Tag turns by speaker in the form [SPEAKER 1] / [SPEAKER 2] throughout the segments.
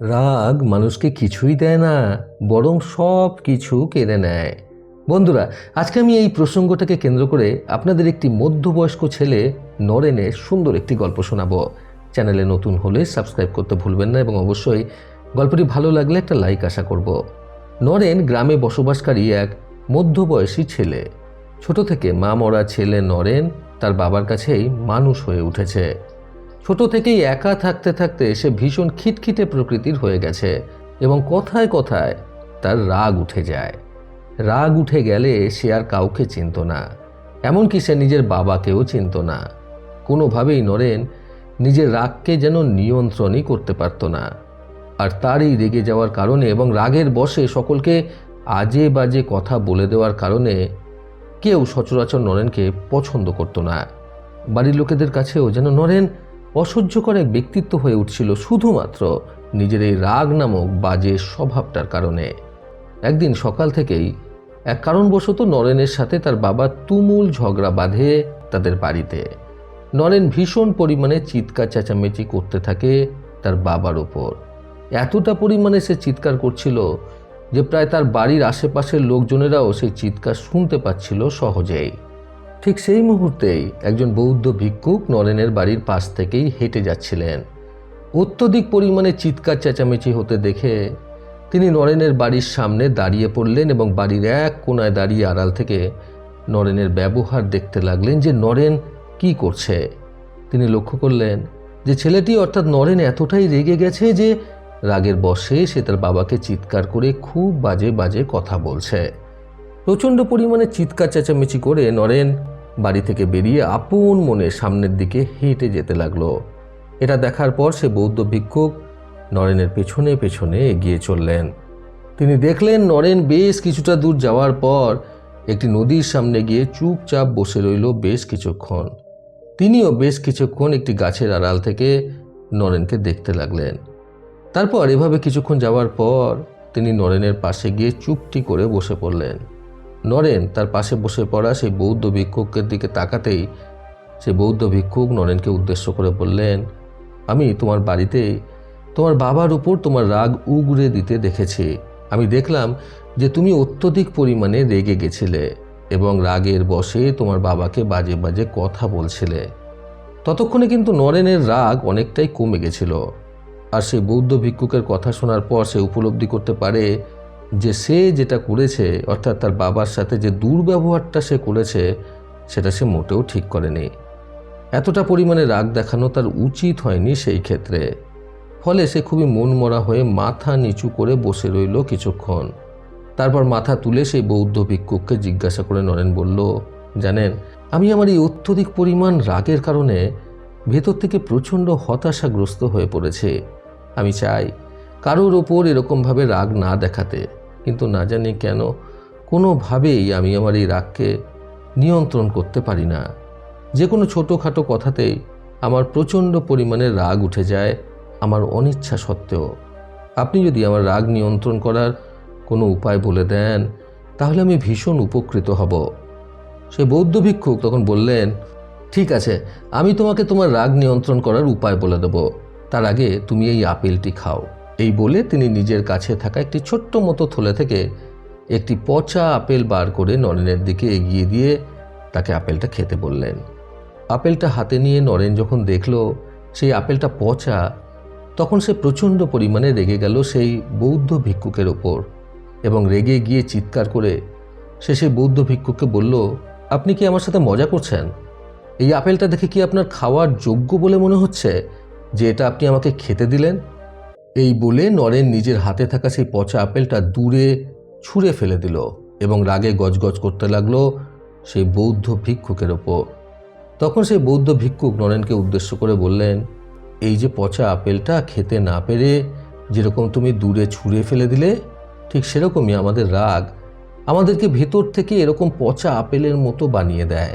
[SPEAKER 1] রাগ মানুষকে কিছুই দেয় না, বরং সব কিছু কেড়ে নেয়। বন্ধুরা, আজকে আমি এই প্রসঙ্গটাকে কেন্দ্র করে আপনাদের একটি মধ্যবয়স্ক ছেলে নরেনের সুন্দর একটি গল্প শোনাব। চ্যানেলে নতুন হলে সাবস্ক্রাইব করতে ভুলবেন না এবং অবশ্যই গল্পটি ভালো লাগলে একটা লাইক আশা করব। নরেন গ্রামে বসবাসকারী এক মধ্যবয়সী ছেলে। ছোট থেকে মা মরা ছেলে নরেন তার বাবার কাছেই মানুষ হয়ে উঠেছে। ছোট থেকেই একা থাকতে থাকতে সে ভীষণ খিটখিটে প্রকৃতির হয়ে গেছে এবং কথায় কথায় তার রাগ উঠে যায়। রাগ উঠে গেলে সে আর কাউকে চিনত না, এমনকি সে নিজের বাবাকেও চিনত না। কোনোভাবেই নরেন নিজের রাগকে যেন নিয়ন্ত্রণই করতে পারত না। আর তারই রেগে যাওয়ার কারণে এবং রাগের বশে সকলকে আজে বাজে কথা বলে দেওয়ার কারণে কেউ সচরাচর নরেনকে পছন্দ করতো না। বাড়ির লোকেদের কাছেও যেন নরেন অসহ্যকর এক ব্যক্তিত্ব হয়ে উঠছিল শুধুমাত্র নিজের এই রাগ নামক বাজে স্বভাবটার কারণে। একদিন সকাল থেকেই এক কারণবশত নরেনের সাথে তার বাবা তুমুল ঝগড়া বাঁধে তাদের বাড়িতে। নরেন ভীষণ পরিমাণে চিৎকার, চেঁচামেচি করতে থাকে তার বাবার ওপর এতটা পরিমাণে সে চিৎকার করছিল যে প্রায় তার বাড়ির আশেপাশের লোকজনেরাও সেই চিৎকার শুনতে পাচ্ছিল সহজেই। ঠিক সেই মুহূর্তেই একজন বৌদ্ধ ভিক্ষুক নরেনের বাড়ির পাশ থেকেই হেঁটে যাচ্ছিলেন। অত্যধিক পরিমাণে চিৎকার চেঁচামেচি হতে দেখে তিনি নরেনের বাড়ির সামনে দাঁড়িয়ে পড়লেন এবং বাড়ির এক কোনায় দাঁড়িয়ে আড়াল থেকে নরেনের ব্যবহার দেখতে লাগলেন যে নরেন কি করছে। তিনি লক্ষ্য করলেন যে ছেলেটি অর্থাৎ নরেন এতটাই রেগে গেছে যে রাগের বশে সে তার বাবাকে চিৎকার করে খুব বাজে বাজে কথা বলছে। প্রচণ্ড পরিমাণে চিৎকার চেঁচামেচি করে নরেন বাড়ি থেকে বেরিয়ে আপন মনে সামনের দিকে হেঁটে যেতে লাগল। এটা দেখার পর সে বৌদ্ধ ভিক্ষুক নরেনের পেছনে পেছনে এগিয়ে চললেন। তিনি দেখলেন নরেন বেশ কিছুটা দূর যাওয়ার পর একটি নদীর সামনে গিয়ে চুপচাপ বসে রইল বেশ কিছুক্ষণ। তিনিও বেশ কিছুক্ষণ একটি গাছের আড়াল থেকে নরেনকে দেখতে লাগলেন। তারপর এভাবে কিছুক্ষণ যাওয়ার পর তিনি নরেনের পাশে গিয়ে চুপটি করে বসে পড়লেন। নরেন তার পাশে বসে পড়া সেই বৌদ্ধ ভিক্ষুকের দিকে তাকাতেই সে বৌদ্ধ ভিক্ষুক নরেনকে উদ্দেশ্য করে বললেন, আমি তোমার বাড়িতে তোমার বাবার উপর তোমার রাগ উগড়ে দিতে দেখেছি। আমি দেখলাম যে তুমি অত্যধিক পরিমাণে রেগে গেছিলে এবং রাগের বশে তোমার বাবাকে বাজে বাজে কথা বলছিলে। ততক্ষণে কিন্তু নরেনের রাগ অনেকটাই কমে গেছিল। আর সেই বৌদ্ধ ভিক্ষুকের কথা শোনার পর সে উপলব্ধি করতে পারে যে সে যেটা করেছে, অর্থাৎ তার বাবার সাথে যে দুর্ব্যবহারটা সে করেছে, সেটা সে মোটেও ঠিক করেনি। এতটা পরিমাণে রাগ দেখানো তার উচিত হয়নি সেই ক্ষেত্রে। ফলে সে খুবই মনমরা হয়ে মাথা নিচু করে বসে রইল কিছুক্ষণ। তারপর মাথা তুলে সেই বৌদ্ধ ভিক্ষুককে জিজ্ঞাসা করে নরেন বলল, জানেন, আমি আমার এই অত্যধিক পরিমাণ রাগের কারণে ভেতর থেকে প্রচণ্ড হতাশাগ্রস্ত হয়ে পড়েছে। আমি চাই কারোর ওপর এরকমভাবে রাগ না দেখাতে। কিন্তু না জানি কেন কোনোভাবেই আমি আমার এই রাগকে নিয়ন্ত্রণ করতে পারি না। যে কোনো ছোটোখাটো কথাতেই আমার প্রচণ্ড পরিমাণে রাগ উঠে যায় আমার অনিচ্ছা সত্ত্বেও। আপনি যদি আমার রাগ নিয়ন্ত্রণ করার কোনো উপায় বলে দেন, তাহলে আমি ভীষণ উপকৃত হব। সে বৌদ্ধ ভিক্ষুক তখন বললেন, ঠিক আছে, আমি তোমাকে তোমার রাগ নিয়ন্ত্রণ করার উপায় বলে দেব। তার আগে তুমি এই আপেলটি খাও। এই বলে তিনি নিজের কাছে থাকা একটি ছোট্ট মতো থলে থেকে একটি পচা আপেল বার করে নরেনের দিকে এগিয়ে দিয়ে তাকে আপেলটা খেতে বললেন। আপেলটা হাতে নিয়ে নরেন যখন দেখল সেই আপেলটা পচা, তখন সে প্রচণ্ড পরিমাণে রেগে গেল সেই বৌদ্ধ ভিক্ষুকের ওপর এবং রেগে গিয়ে চিৎকার করে সে সেই বৌদ্ধ ভিক্ষুককে বলল, আপনি কি আমার সাথে মজা করছেন? এই আপেলটা দেখে কি আপনার খাওয়ার যোগ্য বলে মনে হচ্ছে যে এটা আপনি আমাকে খেতে দিলেন? এই বলে নরেন নিজের হাতে থাকা সেই পচা আপেলটা দূরে ছুঁড়ে ফেলে দিল এবং রাগে গজগজ করতে লাগল সেই বৌদ্ধ ভিক্ষুকের ওপর। তখন সেই বৌদ্ধ ভিক্ষুক নরেনকে উদ্দেশ্য করে বললেন, এই যে পচা আপেলটা খেতে না পেরে যেরকম তুমি দূরে ছুঁড়ে ফেলে দিলে, ঠিক সেরকমই আমাদের রাগ আমাদেরকে ভেতর থেকে এরকম পচা আপেলের মতো বানিয়ে দেয়,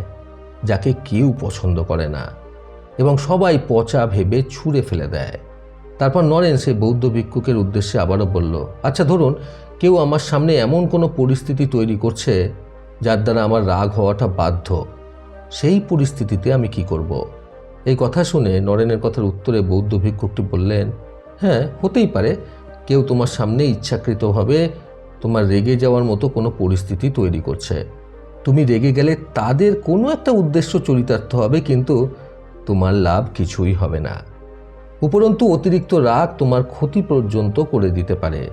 [SPEAKER 1] যাকে কেউ পছন্দ করে না এবং সবাই পচা ভেবে ছুঁড়ে ফেলে দেয়। তারপর নরেন সেই বৌদ্ধ ভিক্ষুকের উদ্দেশ্যে আবারও বলল আচ্ছা ধরুন, কেউ আমার সামনে এমন কোনো পরিস্থিতি তৈরি করছে যার দ্বারা আমার রাগ হওয়াটা বাধ্য। সেই পরিস্থিতিতে আমি কি করব। এই কথা শুনে নরেনের কথার উত্তরে বৌদ্ধ ভিক্ষুকটি বললেন হ্যাঁ হতেই পারে। কেউ তোমার সামনে ইচ্ছাকৃতভাবে তোমার রেগে যাওয়ার মতো কোনো পরিস্থিতি তৈরি করছে। তুমি রেগে গেলে তাদের কোনো একটা উদ্দেশ্য চরিতার্থ হবে, কিন্তু তোমার লাভ কিছুই হবে না। উপরন্তু অতিরিক্ত রাগ তোমার ক্ষতি পর্যন্ত করে দিতে পারে।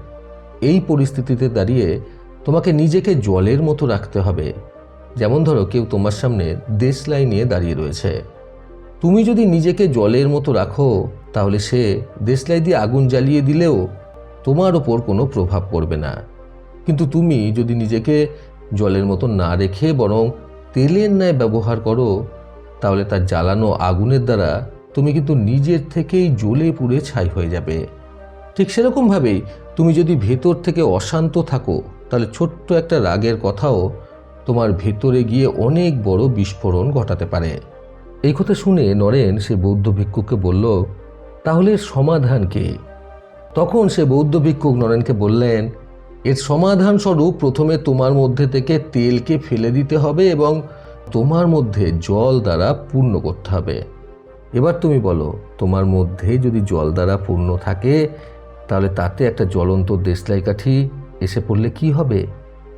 [SPEAKER 1] এই পরিস্থিতিতে দাঁড়িয়ে তোমাকে নিজেকে জলের মতো রাখতে হবে। যেমন ধরো, কেউ তোমার সামনে দেশলাই নিয়ে দাঁড়িয়ে রয়েছে। তুমি যদি নিজেকে জলের মতো রাখো, তাহলে সে দেশলাই দিয়ে আগুন জ্বালিয়ে দিলেও তোমার ওপর কোনো প্রভাব পড়বে না। কিন্তু তুমি যদি নিজেকে জলের মতো না রেখে বরং তেলের ন্যায় ব্যবহার করো, তাহলে তার জ্বালানো আগুনের দ্বারা তুমি কিন্তু নিজের থেকেই জ্বলে পুড়ে ছাই হয়ে যাবে। ঠিক সেরকমভাবেই তুমি যদি ভেতর থেকে অশান্ত থাকো, তাহলে ছোট্ট একটা রাগের কথাও তোমার ভেতরে গিয়ে অনেক বড় বিস্ফোরণ ঘটাতে পারে। এই কথা শুনে নরেন সে বৌদ্ধ ভিক্ষুককে বলল, তাহলে সমাধান কি? তখন সে বৌদ্ধ ভিক্ষুক নরেনকে বললেন, এর সমাধান স্বরূপ প্রথমে তোমার মধ্যে থেকে তেলকে ফেলে দিতে হবে এবং তোমার মধ্যে জল দ্বারা পূর্ণ করতে হবে। এবার তুমি বলো, তোমার মধ্যে যদি জল দ্বারা পূর্ণ থাকে, তাহলে তাতে একটা জ্বলন্ত দেশলাই কাঠি এসে পড়লে কি হবে?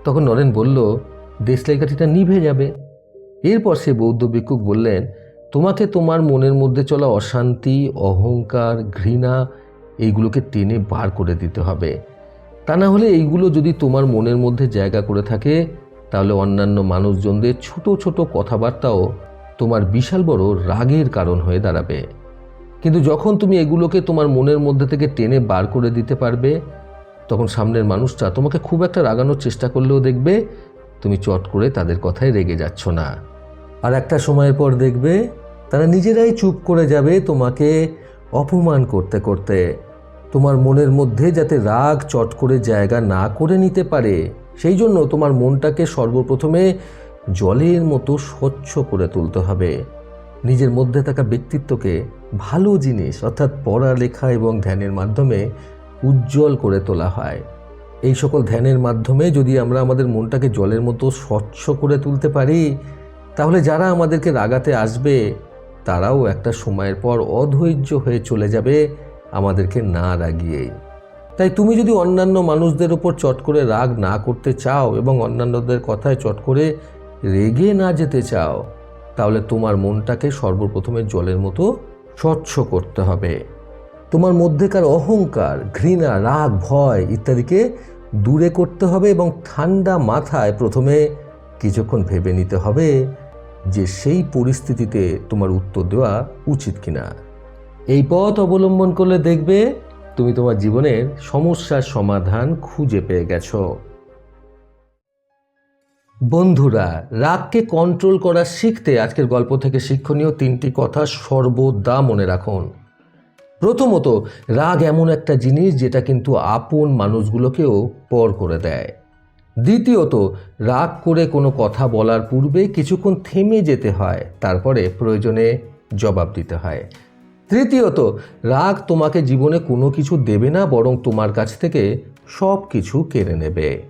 [SPEAKER 1] তখন নরেন বলল দেশলাই কাঠিটা নিভে যাবে। এরপর সে বৌদ্ধ ভিক্ষুক বললেন, তোমাকে তোমার মনের মধ্যে চলা অশান্তি, অহংকার, ঘৃণা এইগুলোকে টেনে বার করে দিতে হবে। তা না হলে এইগুলো যদি তোমার মনের মধ্যে জায়গা করে থাকে, তাহলে অন্যান্য মানুষজনদের ছোট ছোট কথাবার্তাও তোমার বিশাল বড় রাগের কারণ হয়ে দাঁড়াবে। কিন্তু যখন তুমি এগুলোকে তোমার মনের মধ্যে থেকে টেনে বার করে দিতে পারবে, তখন সামনের মানুষটা তোমাকে খুব একটা রাগানোর চেষ্টা করলেও দেখবে তুমি চট করে তাদের কথায় রেগে যাচ্ছ না। আর একটা সময়ের পর দেখবে তারা নিজেরাই চুপ করে যাবে তোমাকে অপমান করতে করতে। তোমার মনের মধ্যে যাতে রাগ চট করে জায়গা না করে নিতে পারে, সেই জন্য তোমার মনটাকে সর্বপ্রথমে জলের মতো স্বচ্ছ করে তুলতে হবে। নিজের মধ্যে থাকা ব্যক্তিত্বকে ভালো জিনিস, অর্থাৎ পড়ালেখা এবং ধ্যানের মাধ্যমে উজ্জ্বল করে তোলা হয়। এই সকল ধ্যানের মাধ্যমে যদি আমরা আমাদের মনটাকে জলের মতো স্বচ্ছ করে তুলতে পারি, তাহলে যারা আমাদেরকে রাগাতে আসবে, তারাও একটা সময়ের পর অধৈর্য হয়ে চলে যাবে আমাদেরকে না রাগিয়েই। তাই তুমি যদি অন্যান্য মানুষদের ওপর চট করে রাগ না করতে চাও এবং অন্যান্যদের কথায় চট করে রেগে না যেতে চাও, তাহলে তোমার মনটাকে সর্বপ্রথমে জলের মতো স্বচ্ছ করতে হবে। তোমার মধ্যেকার অহংকার, ঘৃণা, রাগ, ভয় ইত্যাদিকে দূরে করতে হবে এবং ঠান্ডা মাথায় প্রথমে কিছুক্ষণ ভেবে নিতে হবে যে সেই পরিস্থিতিতে তোমার উত্তর দেওয়া উচিত কিনা। এই পথ অবলম্বন করলে দেখবে তুমি তোমার জীবনের সমস্যার সমাধান খুঁজে পেয়ে গেছো। বন্ধুরা, রাগকে কন্ট্রোল করা শিখতে আজকের গল্প থেকে শিক্ষণীয় তিনটি কথা সর্বদা মনে রাখুন। প্রথমত, রাগ এমন একটা জিনিস যেটা কিন্তু আপন মানুষগুলোকেও পর করে দেয়। দ্বিতীয়ত, রাগ করে কোনো কথা বলার পূর্বে কিছুক্ষণ থেমে যেতে হয়, তারপরে প্রয়োজনে জবাব দিতে হয়। তৃতীয়ত, রাগ তোমাকে জীবনে কোনো কিছু দেবে না, বরং তোমার কাছ থেকে সব কিছু কেড়ে নেবে।